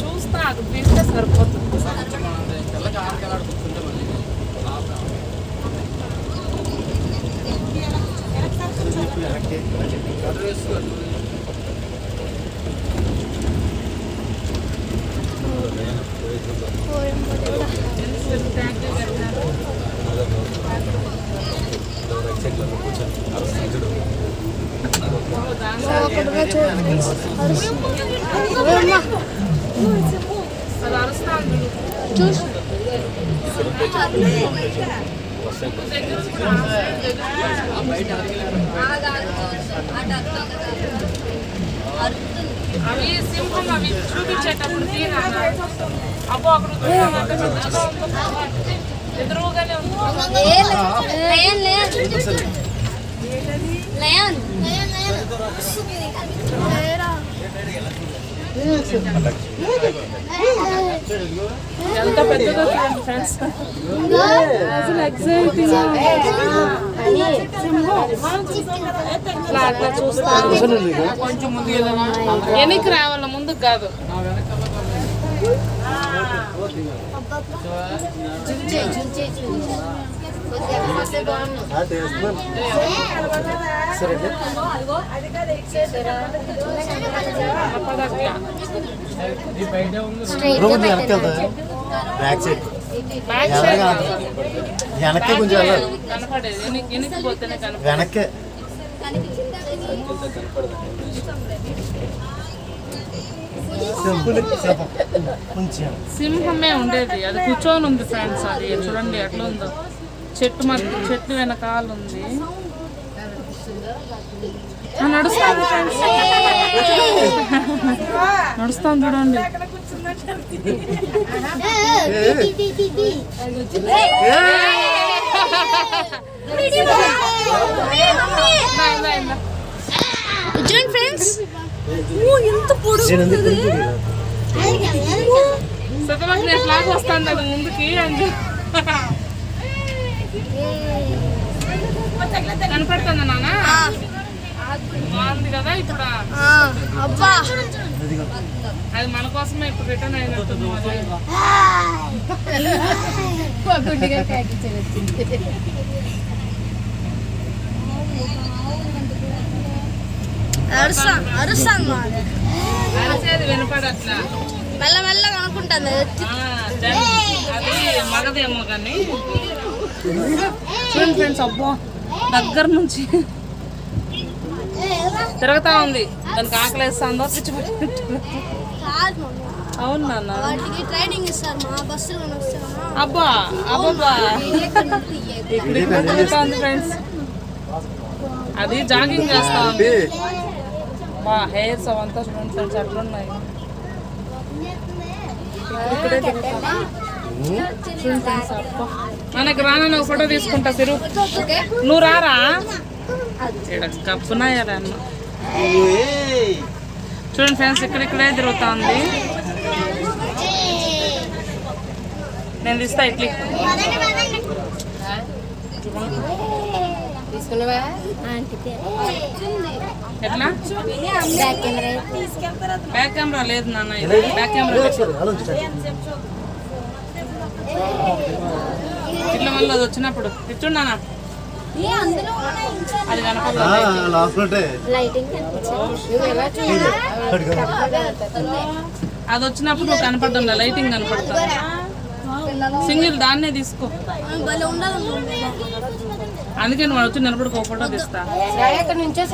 చూస్తా అది తీస్తే సరిపోతుంది పిల్లకి ఆడికి కూర్చుంటే మళ్ళీ అది అవి సింహం అవి చూపించేటప్పుడు తీరాలి అబ్బో అక్కడ ఎదురుగానే ఉంది లయన్ లయన్ లయన్ ఎంత చూడండి ఫ్రెండ్స్ అసలు ఎక్సైటింగ్ అట్లా చూస్తాను కొంచెం ముందు వెనక్కి రావాల? ముందుకు కాదు. అప్పటికి రోడ్డు వెనక్కి వెళ్తా. బ్యాక్ సైడ్ వెనక్కే కొంచెం వెళ్ళాలి. వెనక్కి. సింహమే ఉండేది. అది కూర్చొని ఉంది ఫ్రెండ్స్ అది చూడండి ఎట్లా ఉందో. చెట్టు మధ్య చెట్టు వెనకాల ఉంది. నడుస్తాంది ఫ్రెండ్స్. నడుస్తాం చూడండి. చూడండి ఫ్రెండ్స్. ఎంత నేను వస్తాను అది ముందుకి అని కనపడుతుందా నాన్న? బాగుంది కదా ఇప్పుడు. అబ్బా. అది మన కోసమే ఇప్పుడు రిటర్న్ అయినట్టుంది అరిచేది వినపడట్లా. మెల్ల మెల్లగా ఆ, జన్- అది మగదేమో కానీ. చూడండి ఫ్రెండ్స్ అబ్బో దగ్గర నుంచి తిరుగుతా ఉంది. దానికి పిచ్చి పట్టినట్టు. కాదు మమ్మీ. అవును నాన్న. ట్రైనింగ్ ఇస్తారు అబ్బా అబ్బా ఇక్కడ ఇక్కడ తిరుగుతా ఉంది ఫ్రెండ్స్. అది జాగింగ్ చేస్తా ఉంది. మా హెయిర్స్ అవంతా చూడండి ఫ్రెండ్స్ అట్లున్నాయి. ఇక్కడే మనకి రానని ఒక ఫోటో తీసుకుంటా తిరుగు నువ్వు రారా? అన్న? చూడండి ఫ్రెండ్స్ ఇక్కడ ఇక్కడే తిరుగుతా ఉంది నేను తీస్తా ఇట్లీ. ఎట్లా? బ్యాక్ కెమెరా లేదు నాన్న ఇది. బ్యాక్ కెమెరా ఇట్లా మళ్ళీ అది వచ్చినప్పుడు. ఇచ్చుడు నాన్న. ఏ అందులో అది కనపడలేదు లాస్ట్ లోటే లైటింగ్. అది వచ్చినప్పుడు నువ్వు కనపడడం లైటింగ్ కనపడుతుంది? సింగిల్ దాన్నే తీసుకో. అందుకే నువ్వు వచ్చి నిలబడుకో ఫోటో తీస్తా. ఎక్కడి నుంచో